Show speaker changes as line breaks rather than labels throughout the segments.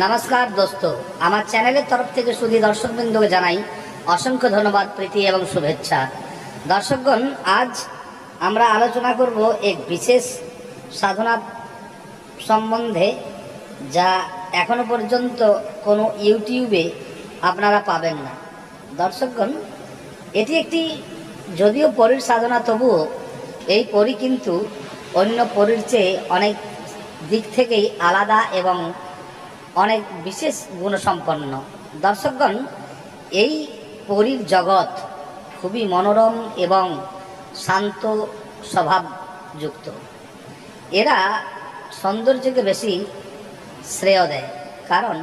নমস্কার দোস্ত। আমার চ্যানেলের তরফ থেকে শুধু দর্শকবৃন্দকে জানাই অসংখ্য ধন্যবাদ, প্রীতি এবং শুভেচ্ছা। দর্শকগণ, আজ আমরা আলোচনা করব এক বিশেষ সাধনা সম্বন্ধে, যা এখনও পর্যন্ত কোনো ইউটিউবে আপনারা পাবেন না। দর্শকগণ, এটি একটি যদিও পরীর সাধনা, তবুও এই পরী কিন্তু অন্য পরীর চেয়ে অনেক দিক থেকেই আলাদা এবং অনেক বিশেষ গুণসম্পন্ন। দর্শকগণ, এই পরীর জগৎ খুবই মনোরম এবং শান্ত স্বভাবযুক্ত। এরা সৌন্দর্যকে বেশি শ্রেয় দেয়, কারণ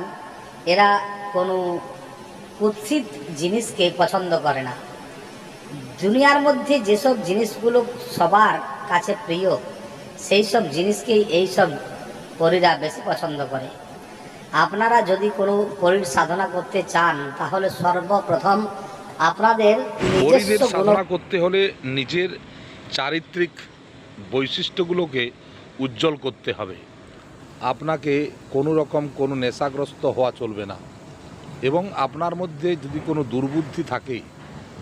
এরা কোনো কুৎসিত জিনিসকে পছন্দ করে না। দুনিয়ার মধ্যে যেসব জিনিসগুলো সবার কাছে প্রিয় সেই সব জিনিসকেই এই সব পরীরা বেশি পছন্দ করে। আপনারা যদি কোনো পরীর সাধনা করতে চান তাহলে সর্বপ্রথম আপনাদের
পরিদের সাধনা করতে হলে নিজের চারিত্রিক বৈশিষ্ট্যগুলোকে উজ্জ্বল করতে হবে। আপনাকে কোনো রকম কোনো নেশাগ্রস্ত হওয়া চলবে না। এবং আপনার মধ্যে যদি কোনো দুর্বুদ্ধি থাকে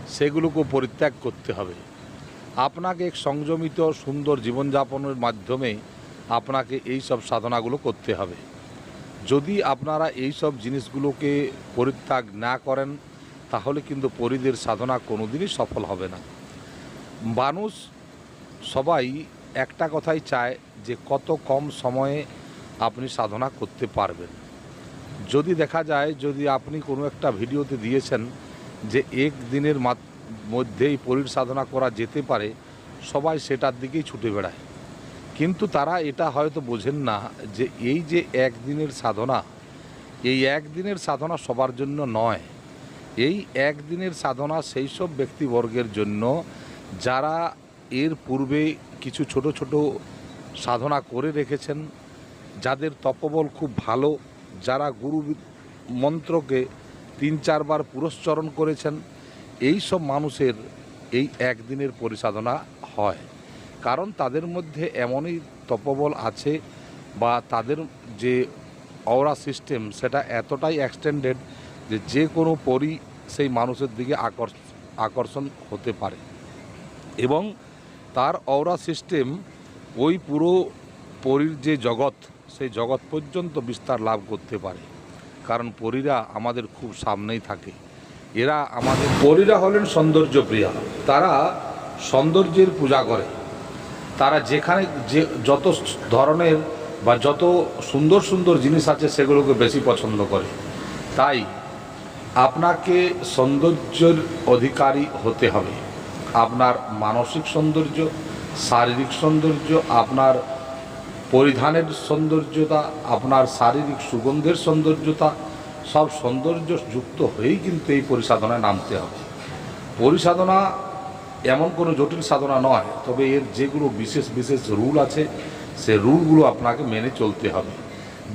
সেগুলোকে পরিত্যাগ করতে হবে। আপনাকে এক সংযমিত সুন্দর জীবনযাপনের মাধ্যমে আপনাকে এই সব সাধনাগুলো করতে হবে। যদি আপনারা এই সব জিনিসগুলোকে পরিত্যাগ না করেন, তাহলে কিন্তু পরিদের সাধনা কোনোদিনই সফল হবে না। মানুষ সবাই একটা কথাই চায় যে, কত কম সময়ে আপনি সাধনা করতে পারবেন। যদি দেখা যায়, যদি আপনি কোনো একটা ভিডিওতে দিয়েছেন যে, এক দিনের মধ্যেই পরির সাধনা করা যেতে পারে, সবাই সেটার দিকেই ছুটে বেড়ায়। কিন্তু তারা এটা হয়তো বোঝেন না যে এই যে একদিনের সাধনা, এই একদিনের সাধনা সবার জন্য নয়। এই একদিনের সাধনা সেই সব ব্যক্তিবর্গের জন্য যারা এর পূর্বে কিছু ছোট ছোট সাধনা করে রেখেছেন, যাদের তপবল খুব ভালো, যারা গুরু মন্ত্রকে তিন চারবার পুরস্চরণ করেছেন, এই সব মানুষের এই একদিনের পরিসাধনা হয়। কারণ তাদের মধ্যে এমনই তপবল আছে বা তাদের যে অওরা সিস্টেম সেটা এতটাই এক্সটেন্ডেড যে যে কোনো পরি সেই মানুষের দিকে আকর্ষ, আকর্ষণ হতে পারে। এবং তার অওরা সিস্টেম ওই পুরো পরীর যে জগৎ, সেই জগৎ পর্যন্ত বিস্তার লাভ করতে পারে। কারণ পরীরা আমাদের খুব সামনেই থাকে। এরা আমাদের পরীরা হলেন সৌন্দর্য প্রিয়া তারা সৌন্দর্যের পূজা করে। তারা যেখানে যে যত ধরনের বা যত সুন্দর সুন্দর জিনিস আছে সেগুলোকে বেশি পছন্দ করে। তাই আপনাকে সৌন্দর্যের অধিকারী হতে হবে। আপনার মানসিক সৌন্দর্য, শারীরিক সৌন্দর্য, আপনার পরিধানের সৌন্দর্যতা, আপনার শারীরিক সুগন্ধের সৌন্দর্যতা, সব সৌন্দর্য যুক্ত হয়েই কিন্তু এই পরিসাধনায় নামতে হবে। পরিসাধনা এমন কোনো জটিল সাধনা নয়, তবে এর যেগুলো বিশেষ বিশেষ রুল আছে, সে রুলগুলো আপনাকে মেনে চলতে হবে।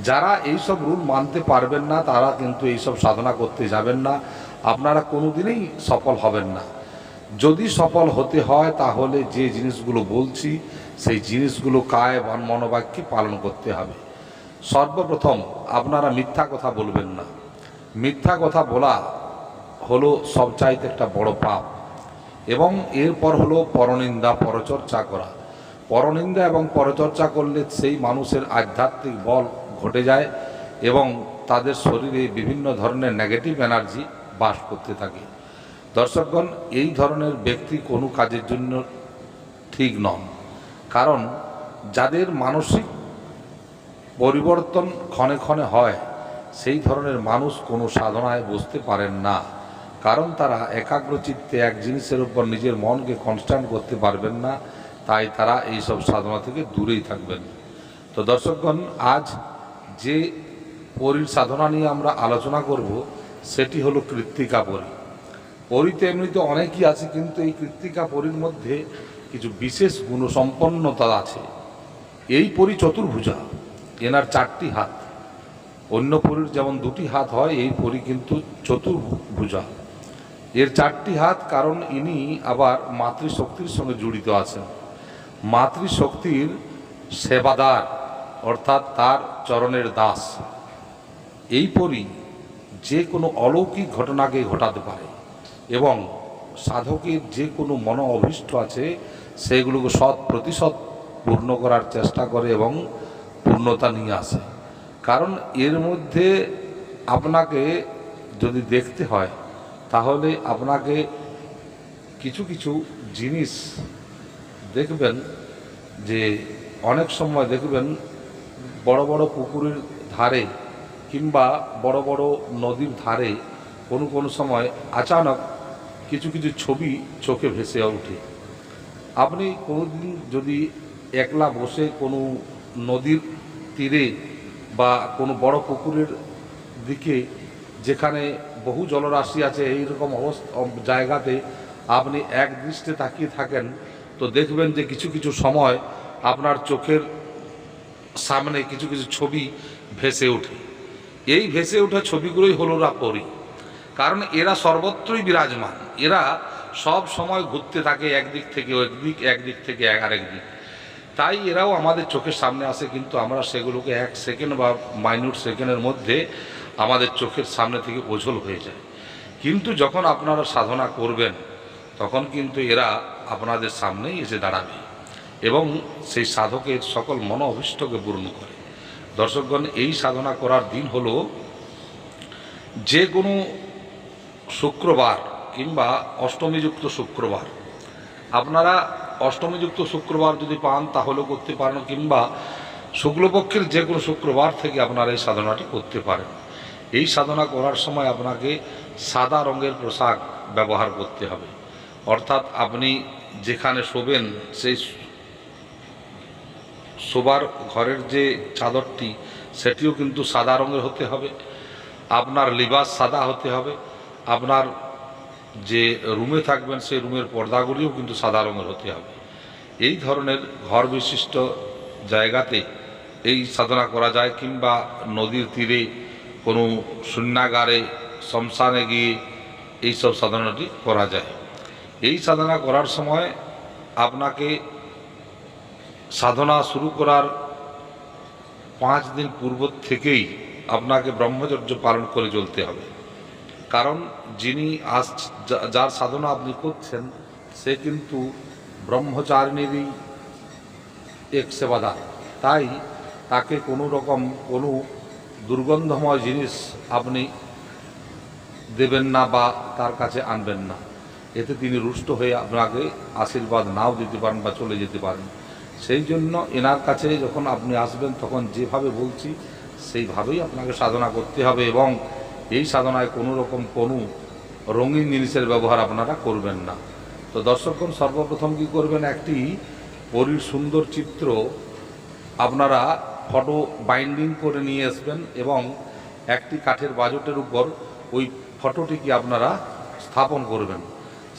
যারা এই সব রুল মানতে পারবেন না, তারা কিন্তু এই সব সাধনা করতে যাবেন না। আপনারা কোনোদিনই সফল হবেন না। যদি সফল হতে হয়, তাহলে যে জিনিসগুলো বলছি, সেই জিনিসগুলো কায় বান মনোবাক্যে পালন করতে হবে। সর্বপ্রথম, আপনারা মিথ্যা কথা বলবেন না। মিথ্যা কথা বলা হলো সবচাইতে একটা বড় পাপ। এবং এরপর হলো পরনিন্দা, পরচর্চা করা। পরনিন্দা এবং পরচর্চা করলে সেই মানুষের আধ্যাত্মিক বল ঘটে যায় এবং তাদের শরীরে বিভিন্ন ধরনের নেগেটিভ এনার্জি বাস করতে থাকে। দর্শকগণ, এই ধরনের ব্যক্তি কোনো কাজের জন্য ঠিক নন। কারণ যাদের মানসিক পরিবর্তন ক্ষণে ক্ষণে হয়, সেই ধরনের মানুষ কোনো সাধনায় বসতে পারেন না। কারণ তারা একাগ্রচিত্তে এক জিনিসের উপর নিজের মনকে কনস্ট্যান্ট করতে পারবেন না, তাই তারা এই সব সাধনা থেকে দূরেই থাকবেন। তো দর্শকগণ, আজ যে পরীর সাধনা নিয়ে আমরা আলোচনা করব, সেটি হলো কৃত্তিকা পরী। পরীতে এমনিতে অনেকই আছে, কিন্তু এই কৃত্তিকা পরীর মধ্যে কিছু বিশেষ গুণসম্পন্নতা আছে। এই পরী চতুর্ভুজা, এনার চারটি হাত। অন্য পরীর যেমন দুটি হাত হয়, এই পরী কিন্তু চতুর্ভুজা। এর চারটি হাত, কারণ ইনি আবার মাতৃশক্তির সঙ্গে জড়িত আছেন। মাতৃশক্তির সেবাদার, অর্থাৎ তার চরণের দাস। এই পরই যে কোনো অলৌকিক ঘটনাকে ঘটাতে পারে এবং সাধকের যে কোনো মন অভিষ্ট আছে, সেগুলোকে সৎ প্রতিশত পূর্ণ করার চেষ্টা করে এবং পূর্ণতা নিয়ে আসে। কারণ এর মধ্যে আপনাকে যদি দেখতে হয় তাহলে আপনাকে কিছু কিছু জিনিস দেখবেন যে অনেক সময় দেখবেন বড় বড় পুকুরের ধারে কিংবা বড় বড় নদীর ধারে কোনো কোনো সময় আচানক কিছু কিছু ছবি চোখে ভেসে ওঠে। আপনি কোনোদিন যদি একলা বসে কোনো নদীর তীরে বা কোনো বড় পুকুরের দিকে যেখানে বহু জলরাশি আছে, এইরকম অবস্থা জায়গাতে আপনি এক দৃষ্টে তাকিয়ে থাকেন, তো দেখবেন যে কিছু কিছু সময় আপনার চোখের সামনে কিছু কিছু ছবি ভেসে ওঠে। এই ভেসে ওঠা ছবিগুলোই হলো রাপরি কারণ এরা সর্বত্রই বিরাজমান। এরা সব সময় ঘুরতে থাকে একদিক থেকে একদিক একদিক থেকে আরেক দিক। তাই এরাও আমাদের চোখের সামনে আসে, কিন্তু আমরা সেগুলোকে এক সেকেন্ড বা মাইনিউট সেকেন্ডের মধ্যে আমাদের চোখের সামনে থেকে ওঝল হয়ে যায়। কিন্তু যখন আপনারা সাধনা করবেন, তখন কিন্তু এরা আপনাদের সামনেই এসে দাঁড়াবে এবং সেই সাধকের সকল মন অভীষ্টকে পূর্ণ করে। দর্শকগণ, এই সাধনা করার দিন হল যে কোনো শুক্রবার কিংবা অষ্টমীযুক্ত শুক্রবার। আপনারা অষ্টমীযুক্ত শুক্রবার যদি পান তাহলেও করতে পারেন কিংবা শুক্লপক্ষের যে কোনো শুক্রবার থেকে আপনারা এই সাধনাটি করতে পারেন। এই সাধনা করার সময় আপনাকে সাদা রঙের পোশাক ব্যবহার করতে হবে। অর্থাৎ আপনি যেখানে শোবেন, সেই শোবার ঘরের যে চাদরটি, সেটিও কিন্তু সাদা রঙের হতে হবে। আপনার লিবাস সাদা হতে হবে। আপনার যে রুমে থাকবেন, সেই রুমের পর্দাগুলিও কিন্তু সাদা রঙের হতে হবে। এই ধরনের ঘর বিশিষ্ট জায়গাতে এই সাধনা করা যায় কিংবা নদীর তীরে কোনো শূন্যাগারে, শ্মশানে গিয়ে এইসব সাধনাটি করা যায়। এই সাধনা করার সময় আপনাকে সাধনা শুরু করার পাঁচ দিন পূর্ব থেকেই আপনাকে ব্রহ্মচর্য পালন করে চলতে হবে। কারণ যিনি যা- যার সাধনা আপনি করছেন, সে কিন্তু ব্রহ্মচারিণীরই এক সেবাদার। তাই তাকে কোনো রকম কোনো দুর্গন্ধময় জিনিস আপনি দেবেন না বা তার কাছে আনবেন না। এতে তিনি রুষ্ট হয়ে আপনাকে আশীর্বাদ নাও দিতে পারেন বা চলে যেতে পারেন। সেই জন্য এনার কাছে যখন আপনি আসবেন, তখন যেভাবে বলছি, সেইভাবেই আপনাকে সাধনা করতে হবে এবং এই সাধনায় কোনো রকম কোনো রঙিন জিনিসের ব্যবহার আপনারা করবেন না। তো দর্শকগণ সর্বপ্রথম কি করবেন? একটি পরীর সুন্দর চিত্র আপনারা ফটো বাইন্ডিং করে নিয়ে আসবেন এবং একটি কাঠের বাজটের উপর ওই ফটোটিকে আপনারা স্থাপন করবেন।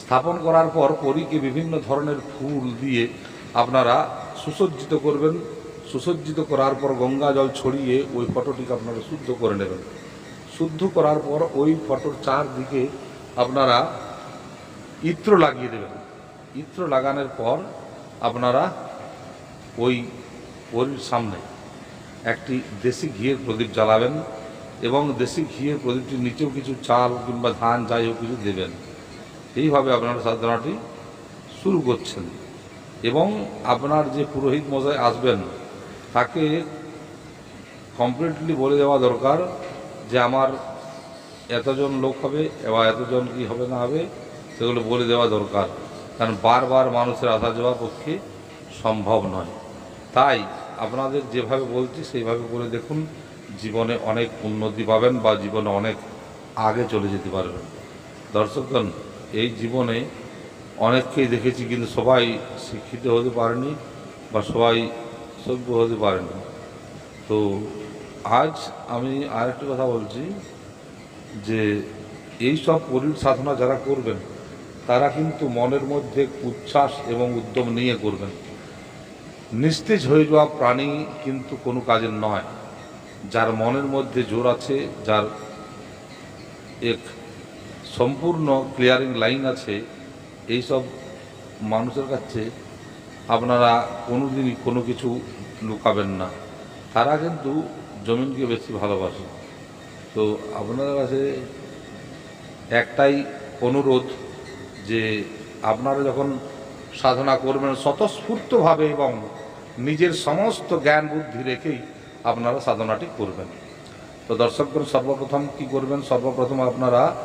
স্থাপন করার পর পরীকে বিভিন্ন ধরনের ফুল দিয়ে আপনারা সুসজ্জিত করবেন। সুসজ্জিত করার পর গঙ্গা জল ছড়িয়ে ওই ফটোটিকে আপনারা শুদ্ধ করে নেবেন। শুদ্ধ করার পর ওই ফটোর চারদিকে আপনারা ইত্র লাগিয়ে দেবেন। ইত্র লাগানোর পর আপনারা ওই পরীর সামনে একটি দেশি ঘিয়ের প্রদীপ জ্বালাবেন এবং দেশি ঘিয়ের প্রদীপটির নিচেও কিছু চাল কিংবা ধান, যাই হোক কিছু দেবেন। এইভাবে আপনারা সাধনাটি শুরু করছেন এবং আপনার যে পুরোহিত মশাই আসবেন, তাকে কমপ্লিটলি বলে দেওয়া দরকার যে আমার এতজন লোক হবে বা এতজন কি হবে না হবে, সেগুলো বলে দেওয়া দরকার। কারণ বারবার মানুষের আসা যাওয়ার পক্ষে সম্ভব নয়। তাই আপনাদের যেভাবে বলছি, সেইভাবে করে দেখুন, জীবনে অনেক উন্নতি পাবেন বা জীবনে অনেক আগে চলে যেতে পারবেন। দর্শকগণ, এই জীবনে অনেককেই দেখেছি, কিন্তু সবাই শিক্ষিত হতে পারেনি বা সবাই সভ্য হতে পারেনি। তো আজ আমি আরেকটি কথা বলছি যে, এই সব পরির সাধনা যারা করবেন, তারা কিন্তু মনের মধ্যে উচ্ছ্বাস এবং উদ্যম নিয়ে করবেন। নিস্তেজ হয়ে যাওয়া প্রাণী কিন্তু কোনো কাজের নয়। যার মনের মধ্যে জোর আছে, যার এক সম্পূর্ণ ক্লিয়ারিং লাইন আছে এই সব মানুষের কাছে আপনারা কোনোদিনই কোনো কিছু লুকাবেন না। তারা কিন্তু জমিনকে বেশি ভালোবাসে। তো আপনার কাছে একটাই অনুরোধ যে আপনারা যখন সাধনা করবেন স্বতঃস্ফূর্তভাবে এবং নিজের সমস্ত জ্ঞান বুদ্ধি রেখেই আপনারা সাধনাটি করবেন। তো দর্শকগণ সর্বপ্রথম কি করবেন? সর্বপ্রথম আপনারা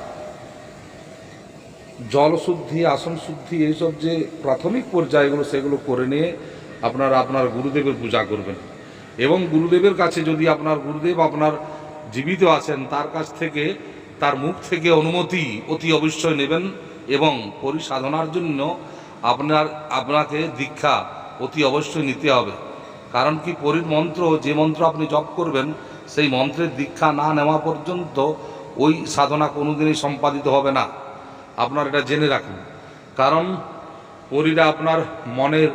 জল শুদ্ধি, আসন শুদ্ধি, এইসব যে প্রাথমিক পর্যায়গুলো, সেগুলো করে নিয়ে আপনারা আপনার গুরুদেবের পূজা করবেন। এবং গুরুদেবের কাছে যদি আপনার গুরুদেব আপনার জীবিত আছেন, তার কাছ থেকে, তার মুখ থেকে অনুমতি অতি অবশ্যই নেবেন এবং পরিসাধনার জন্য আপনার, আপনাকে দীক্ষা অতি অবশ্যই নিতে হবে। কারণ কি পরির মন্ত্র, যে মন্ত্র আপনি জপ করবেন, সেই মন্ত্রের দীক্ষা না নেওয়া পর্যন্ত ওই সাধনা কোনোদিনই সম্পাদিত হবে না। আপনার এটা জেনে রাখুন। কারণ পরীরা আপনার মনের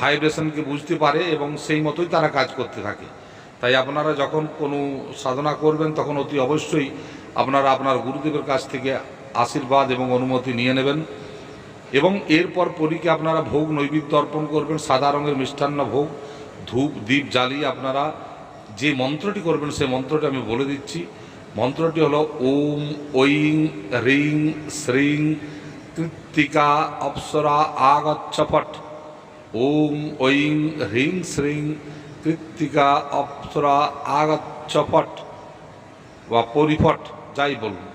ভাইব্রেশনকে বুঝতে পারে এবং সেই মতোই তারা কাজ করতে থাকে। তাই আপনারা যখন কোনো সাধনা করবেন, তখন অতি অবশ্যই আপনারা আপনার গুরুদেবের কাছ থেকে আশীর্বাদ এবং অনুমতি নিয়ে নেবেন। এবং এরপর পরীকে আপনারা ভোগ নৈবেদ্য অর্পণ করবেন, সাদা রঙের মিষ্টান্ন ভোগ, ধূপ দ্বীপ জ্বালিয়ে আপনারা যে মন্ত্রটি করবেন সেই মন্ত্রটি আমি বলে দিচ্ছি। মন্ত্রটি হলো ওম, ঐং হ্রিং শ্রিং কৃত্তিকা অপ্সরা আগচ্ছপট ওম, ঐং হ্রিং শ্রিং কৃত্তিকা অপ্সরা আগচ্ছপট বা পরিপট যাই বলুন।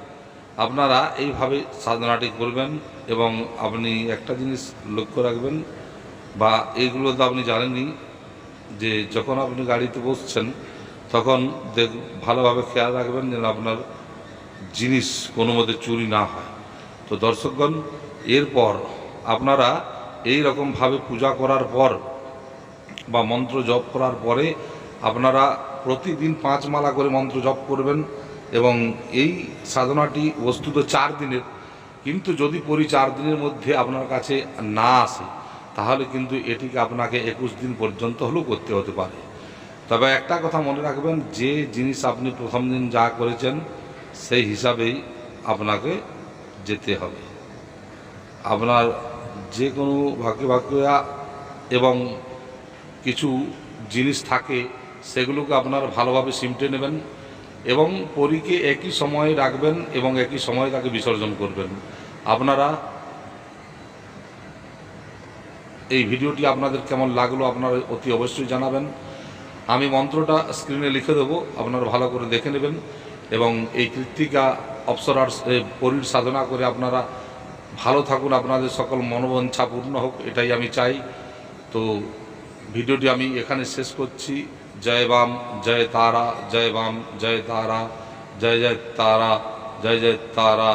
আপনারা এইভাবে সাধনাটি করবেন এবং আপনি একটা জিনিস লক্ষ্য রাখবেন বা এইগুলো তো আপনি জানেনই যে যখন আপনি গাড়িতে বসছেন, তখন দেখ, ভালোভাবে খেয়াল রাখবেন যেন আপনার জিনিস কোনো মতে চুরি না হয়। তো দর্শকগণ, এরপর আপনারা এই রকমভাবে পূজা করার পর বা মন্ত্র জপ করার পরে আপনারা প্রতিদিন পাঁচ মালা করে মন্ত্র জপ করবেন। এবং এই সাধনাটি বস্তুত চার দিনের। কিন্তু যদি পরি চার দিনের মধ্যে আপনার কাছে না আসে, তাহলে কিন্তু এটিকে আপনাকে একুশ দিন পর্যন্ত হলেও করতে হতে পারে। তবে একটা কথা মনে রাখবেন, যে জিনিস আপনি প্রথম দিন যা করেছেন, সেই হিসাবেই আপনাকে যেতে হবে। আপনার যে কোনো ভাগ্য ভাগ্যা এবং কিছু জিনিস থাকে, সেগুলোকে আপনার ভালোভাবে সিমটে নেবেন। এবং পরীকে একই সময়ে রাখবেন এবং একই সময়ে তাকে বিসর্জন করবেন। আপনারা এই ভিডিওটি আপনাদের কেমন লাগল আপনারা অতি অবশ্যই জানাবেন। আমি মন্ত্রটা স্ক্রিনে লিখে দেবো, আপনারা ভালো করে দেখে নেবেন এবং এই কৃত্তিকা অপসরার পরীর সাধনা করে আপনারা ভালো থাকুন, আপনাদের সকল মনোবাঞ্ছা পূর্ণ হোক, এটাই আমি চাই। তো ভিডিওটি আমি এখানে শেষ করছি। जय वाम जय तारा जय वाम जय तारा जय जय तारा जय जय तारा।